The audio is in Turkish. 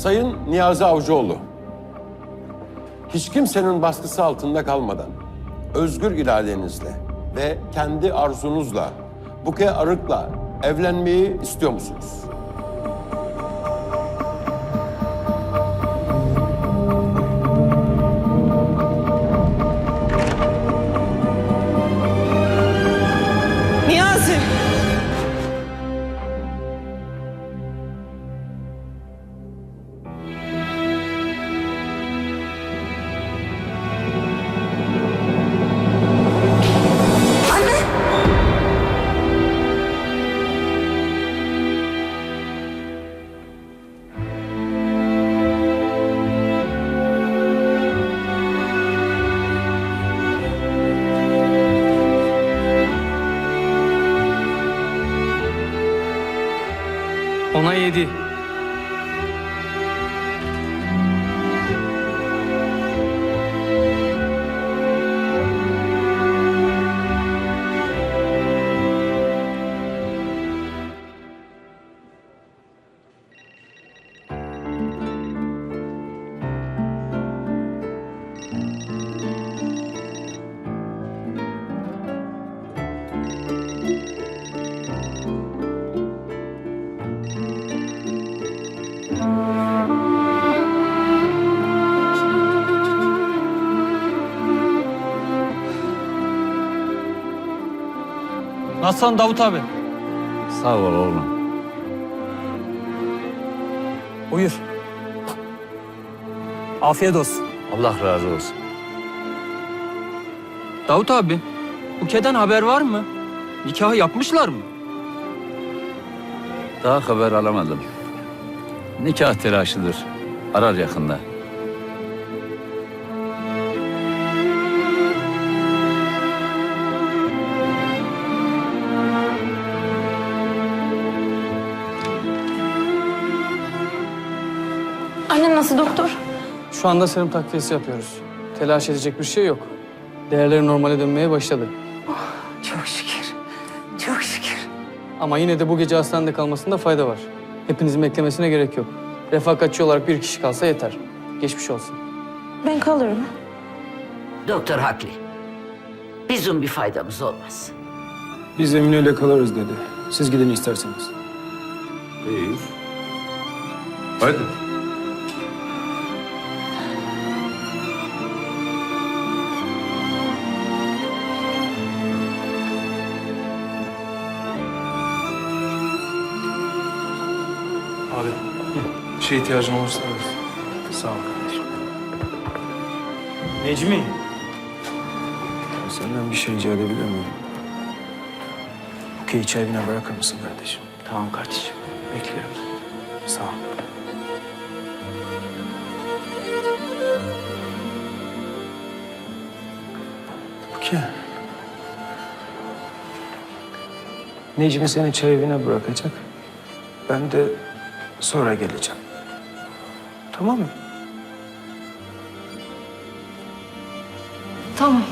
Sayın Niyazi Avcıoğlu, hiç kimsenin baskısı altında kalmadan, özgür iradenizle ve kendi arzunuzla Buke Arık'la evlenmeyi istiyor musunuz? Ona yedi. Nasılsın Davut abi? Sağ ol oğlum. Buyur. Afiyet olsun. Allah razı olsun. Davut abi, Buke'den haber var mı? Nikahı yapmışlar mı? Daha haber alamadım. Nikah telaşıdır. Arar yakında. Nasıl doktor? Şu anda serum takviyesi yapıyoruz. Telaş edecek bir şey yok. Değerleri normale dönmeye başladı. Çok şükür. Çok şükür. Ama yine de bu gece hastanede kalmasında fayda var. Hepinizin beklemesine gerek yok. Refakatçi olarak bir kişi kalsa yeter. Geçmiş olsun. Ben kalırım. Doktor haklı. Bizim bir faydamız olmaz. Biz Emine ile kalırız dedi. Siz gidin isterseniz. İyi. Hadi. Bir şeye ihtiyacın olursa evet. Sağ ol kardeşim. Necmi. Senden bir şey rica edebilir miyim? Buke'yi çay evine bırakır mısın kardeşim? Tamam kardeşim. Bekliyorum. Sağ ol. Buke. Necmi seni çay evine bırakacak. Ben de sonra geleceğim. Tamam mı? Tamam.